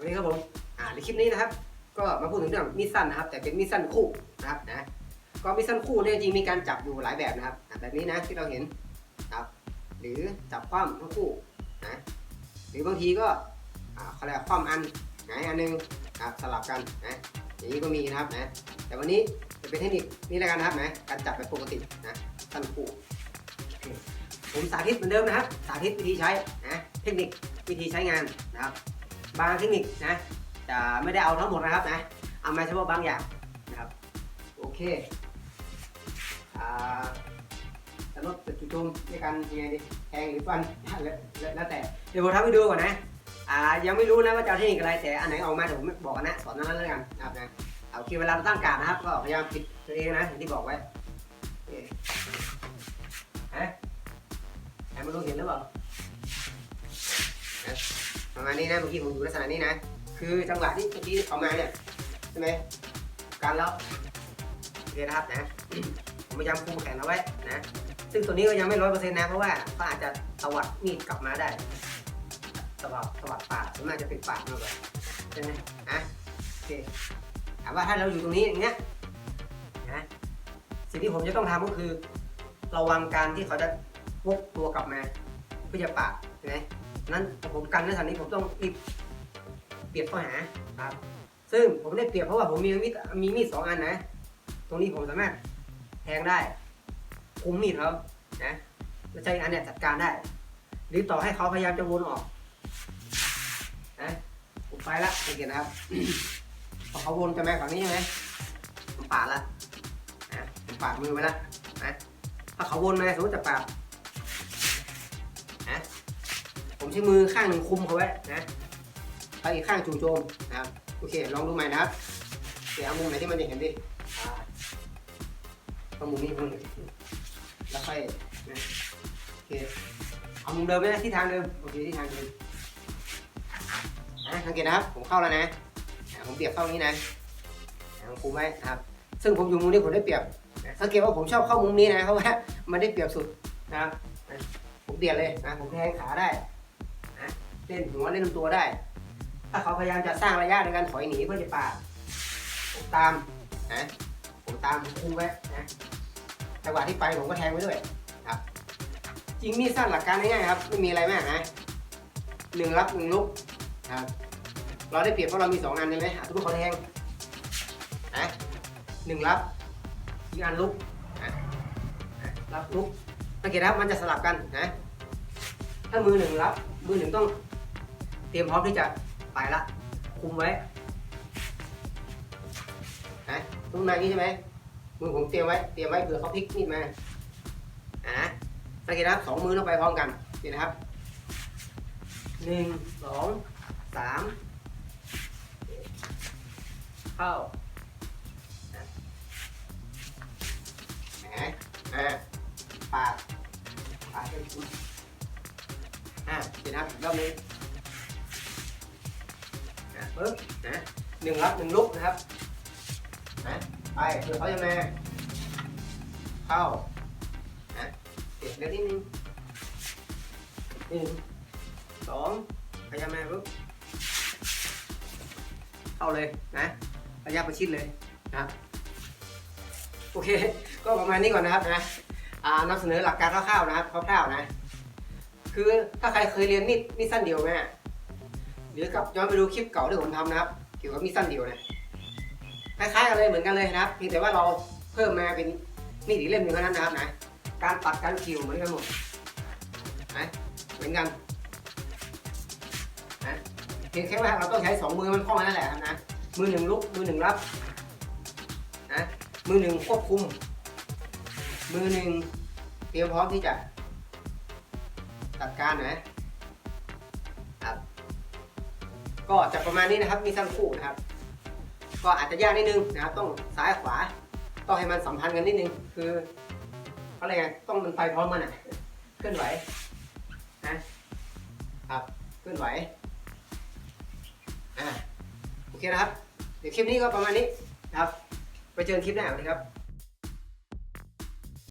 วันนี้ครับผมอ่าในคลิปนี้นะครับ ก็มาพูดถึงเรื่องมีดสั้นนะครับ แต่เป็นมีดสั้นคู่นะครับนะก็มีดสั้นคู่เนี่ยจริงมีการจับอยู่หลายแบบนะครับแบบนี้นะที่เราเห็นครับ หรือจับคว่ำทั้งคู่นะหรือบางทีก็อ่าเขาเรียกคว่ำอันหงายอันหนึงนะครับสลับกันนะอย่างนี้ก็มีนะครับนะแต่วันนี้จะเป็นเทคนิคนี้แล้วกันนะครับนะการจับแบบปกตินะสั้นคู่ผมสาธิตเหมือนเดิมนะครับ สาธิตวิธีใช้นะเทคนิควิธีใช้งานนะครับ บางเทคนิคนะจะไม่ได้เอาทั้งหมดนะครับนะเอามาเฉพาะบางอย่างนะครับโอเคอ่าจะลดจุดจุ่มในการยังไงดีแทงหรือฟันแล้วแล้วแต่เดี๋ยวผมทำให้ดูก่อนนะอ่ายังไม่รู้นะว่าจะเทคนิคอะไรแต่อันไหนออกมาเดี๋ยวผมบอกกันนะสอนนั้นแล้วกันนะครับนะเอาโอเคเวลาเราตั้งการนะครับ ก็พยายามปิดตัวเองนะอย่างที่บอกไว้ฮะแอบมาดูเห็นหรือเปล่า ประมาณนี้นะเมื่อกี้ผมดูลักษณะนี้นะ คือจังหวะที่เมื่อกี้เขามาเนี่ยใช่ไหมการล็อกโอเคนะครับนะผมพยายามคุมแขนเอาไว้นะ ซึ่งตัวนี้ก็ยังไม่ร้อยเปอร์เซ็นต์นะเพราะว่าเขาอาจจะตวัดมีดกลับมาได้ตวัดตวัดปากส่วนมากจะเป็นปากมากกว่าใช่ไหมอะโอเคถามว่าถ้าเราอยู่ตรงนี้อย่างเงี้ยนะสิ่งที่ผมจะต้องทำก็คือ ระวังการที่เขาจะวกตัวกลับมาเพื่อจะปาดใช่ไหม นั้นผมกันในฐานนี้ผมต้องรีบเปรียบข้อหาครับ ซึ่งผมได้เปรียบเพราะว่าผมมีมีดมีมีดสองอันนะ ตรงนี้ผมสามารถแทงได้ คุมมีดเขานะแล้วใช้อีกอันเนี่ยจัดการได้ หรือต่อให้เขาพยายามจะวนออกนะผมไปละสังเกตนะครับพอเขาวนจะมาฝั่งนี้ใช่ไหมผมปาดละนะผมปาดมือไปละนะถ้าเขาวนมาสมมติจะปาด ใช้มือข้างหนึ่งคุมเขาไว้นะไปอีกข้างจู่โจมนะครับโอเคลองดูใหม่นะครับเดี๋ยวเอามุมไหนที่มันจะเห็นดิเอามุมนี้มุมแล้วค่อยนะโอเคเอามุมเดิมไหมนะที่ทางเดิมโอเคที่ทางเดิมนะสังเกตนะครับผมเข้าแล้วนะผมเปรียบเข้านี้นะผมคุมไว้ครับ ซึ่งผมอยู่มุมนี้ผมได้เปรียบนะสังเกตว่าผมชอบเข้ามุมนี้นะเพราะว่ามันได้เปรียบสุดนะครับผมเปียนเลยนะผมแทงขาได้ เล่นหัวเล่นลำตัวได้ ถ้าเขาพยายามจะสร้างระยะในการถอยหนีเพื่อจะปาดผมตามนะผมตามคุมไว้นะจังหวะที่ไปผมก็แทงไว้ด้วยครับ จริงมีดสั้นหลักการง่ายๆครับไม่มีอะไรมากนะหนึ่งรับหนึ่งลุกครับ เราได้เปรียบเพราะเรามีสองอันใช่ไหมทุกคนแทงนะหนึ่งรับอีกอันลุกนะรับลุกสังเกตครับมันจะสลับกันนะถ้ามือหนึ่งรับมือหนึ่งต้อง เตรียมพร้อมที่จะไปละ คุมไว้นะตรงในนี้ใช่ไหมมือผมเตรียมไว้ เตรียมไว้เผื่อเขาพลิกมีดมาอะสังเกตนะครับสองมือต้องไปพร้อมกันนี่นะครับหนึ่งสองสามเข้าอ่าปาดปาดเป็นคุณอะเห็นนะครับรอบนี้ ปึ๊บนะหนึ่งรับหนึ่งลุกนะครับนะไปเผื่อเขาจะมาเข้านะเด็กเล็กนิดนึงหนึ่งสองพยายามมาปึ๊บเข้าเลยนะระยะประชิดเลยนะครับโอเค ก็ประมาณนี้ก่อนนะครับนะนำเสนอหลักการคร่าวๆนะครับคร่าวๆนะ คือถ้าใครเคยเรียนมีดมีดสั้นเดียวไหมอะ หรือกลับย้อนไปดูคลิปเก่าที่ผมทำนะครับเกี่ยวกับมีดสั้นเดียวเนี่ยคล้ายๆกันเลยเหมือนกันเลยนะครับเพียงแต่ว่าเราเพิ่มมาเป็นมีดอีกเล่มหนึ่งเท่านั้นนะครับนะการตัดการคิวเหมือนกันหมดนะเหมือนกันนะเพียงแค่ว่าเราต้องใช้สองมือมันคล่องนั่นแหละครับนะมือหนึ่งลุกมือหนึ่งรับนะมือหนึ่งควบคุม มือหนึ่งเตรียมพร้อมที่จะจัดการนะ ก็จะประมาณนี้นะครับมีสั้นคู่นะครับ ก็อาจจะยากนิดนึงนะครับ ต้องซ้ายขวา ต้องให้มันสัมพันธ์กันนิดนึง คือเขาเรียกไงต้องมันไปพร้อมกันอะเคลื่อนไหวนะครับเคลื่อนไหวอ่าโอเคนะครับ เดี๋ยวคลิปนี้ก็ประมาณนี้นะครับ ไปเจอกันคลิปหน้าสวัสดีครับ